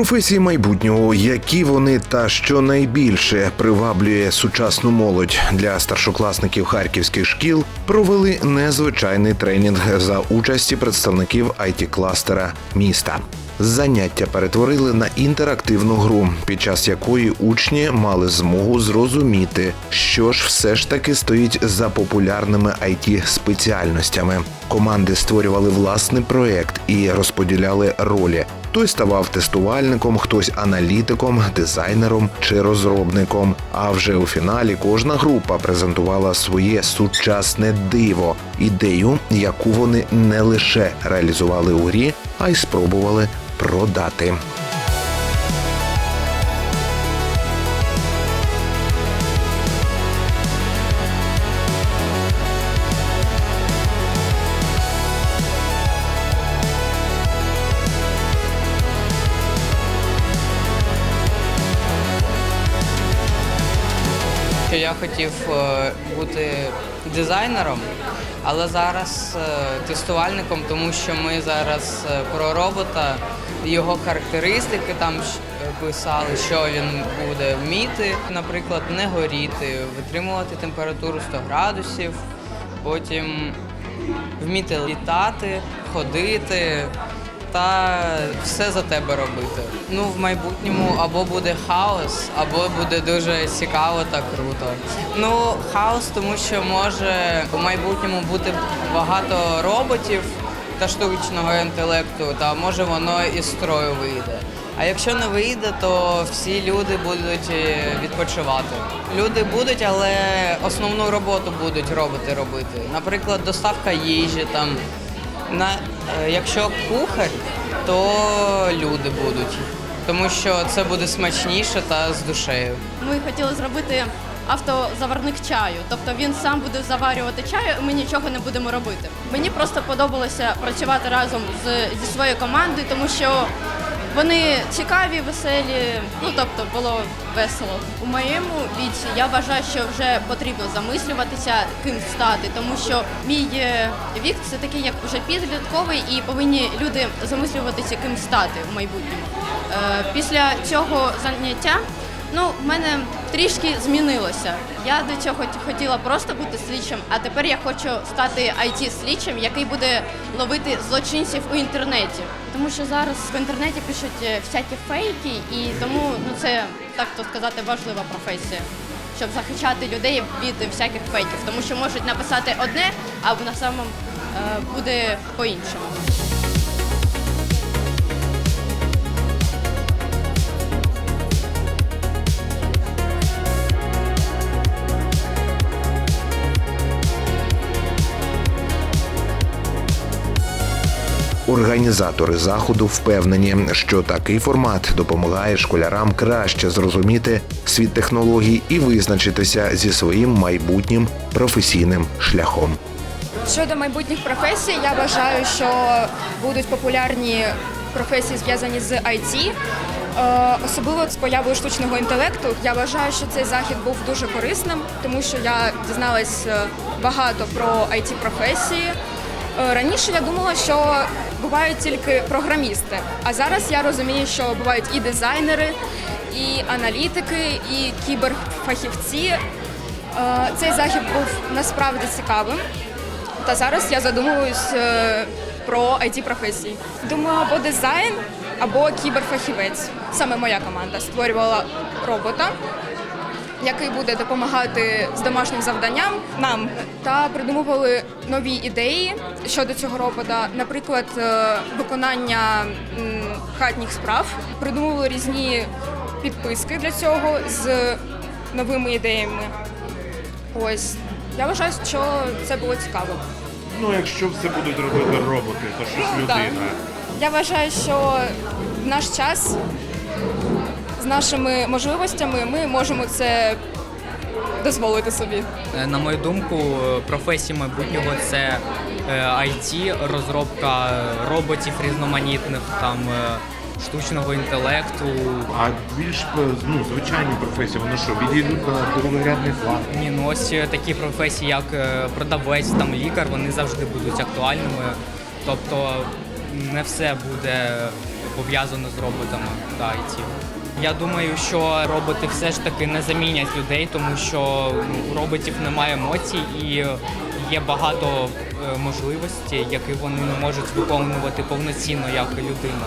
Професії майбутнього, які вони та що найбільше приваблює сучасну молодь для старшокласників харківських шкіл, провели незвичайний тренінг за участі представників it кластера міста. Заняття перетворили на інтерактивну гру, під час якої учні мали змогу зрозуміти, що ж все ж таки стоїть за популярними it спеціальностями. Команди створювали власний проект і розподіляли ролі. Хтось ставав тестувальником, хтось аналітиком, дизайнером чи розробником. А вже у фіналі кожна група презентувала своє сучасне диво, ідею, яку вони не лише реалізували у грі, а й спробували продати. Що я хотів е, бути дизайнером, але зараз е, тестувальником, тому що ми зараз е, про робота, його характеристики там писали, що він буде вміти, наприклад, не горіти, витримувати температуру 100 градусів, потім вміти літати, ходити та все за тебе робити. Ну, в майбутньому або буде хаос, або буде дуже цікаво та круто. Ну, хаос, тому що може у майбутньому бути багато роботів та штучного інтелекту, та може воно із строю вийде. А якщо не вийде, то всі люди будуть е, відпочивати. Люди будуть, але основну роботу будуть роботи робити. Наприклад, доставка їжі там. На, е, якщо кухар, то люди будуть, тому що це буде смачніше та з душею. Ми хотіли зробити автозаварник чаю. Тобто він сам буде заварювати чаю, ми нічого не будемо робити. Мені просто подобалося працювати разом з, зі своєю командою, тому що вони цікаві, веселі. Ну тобто було весело. У моєму віці я вважаю, що вже потрібно замислюватися, ким стати, тому що мій е, вік це такий, як вже підлітковий, і повинні люди замислюватися, ким стати в майбутньому. Е, Після цього заняття Ну, в мене трішки змінилося. Я до цього хотіла просто бути слідчим, а тепер я хочу стати it слідчим який буде ловити злочинців у інтернеті. Тому що зараз в інтернеті пишуть е, всякі фейки, і тому ну це так то сказати важлива професія, щоб захищати людей від всяких фейків, тому що можуть написати одне, а на самому е, буде по-іншому. Організатори заходу впевнені, що такий формат допомагає школярам краще зрозуміти світ технологій і визначитися зі своїм майбутнім професійним шляхом. Щодо майбутніх професій, я вважаю, що будуть популярні професії зв'язані з IT. Е, Особливо з появою штучного інтелекту. Я вважаю, що цей захід був дуже корисним, тому що я дізналась е, багато про it професії. Е, Раніше я думала, що бувають тільки програмісти, а зараз я розумію, що бувають і дизайнери, і аналітики, і кіберфахівці. Е, Цей захід був насправді цікавим. Та зараз я задумуюсь е, про it професії. Думаю, або дизайн, або кіберфахівець. Саме моя команда створювала робота, який буде допомагати з домашнім завданням нам. Та придумували нові ідеї щодо цього робота, наприклад, е, виконання хатніх справ. Придумували різні підписки для цього з новими ідеями. Ось я вважаю, що це було цікаво. Ну, якщо все будуть робити роботи, то що ж людина? Я вважаю, що в наш час з нашими можливостями ми можемо це дозволити собі. Е, На мою думку, е, професії майбутнього це е, IT, розробка роботів різноманітних, там е, штучного інтелекту. А більш ну, звичайні професії, вони що, відійдуть на другорядний план? Ні, ну ось е, такі професії, як е, продавець, там лікар, вони завжди будуть актуальними. Тобто не все буде пов'язано з роботами та IT. Я думаю, що роботи все ж таки не замінять людей, тому що у роботів немає емоцій і є багато е, можливостей, які вони не можуть виконувати повноцінно як людина.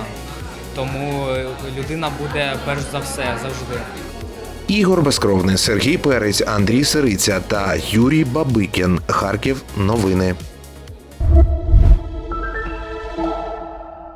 Тому е, людина буде перш за все завжди. Ігор Безкровний, Сергій Перець, Андрій Сириця та Юрій Бабикін. Харків. Новини.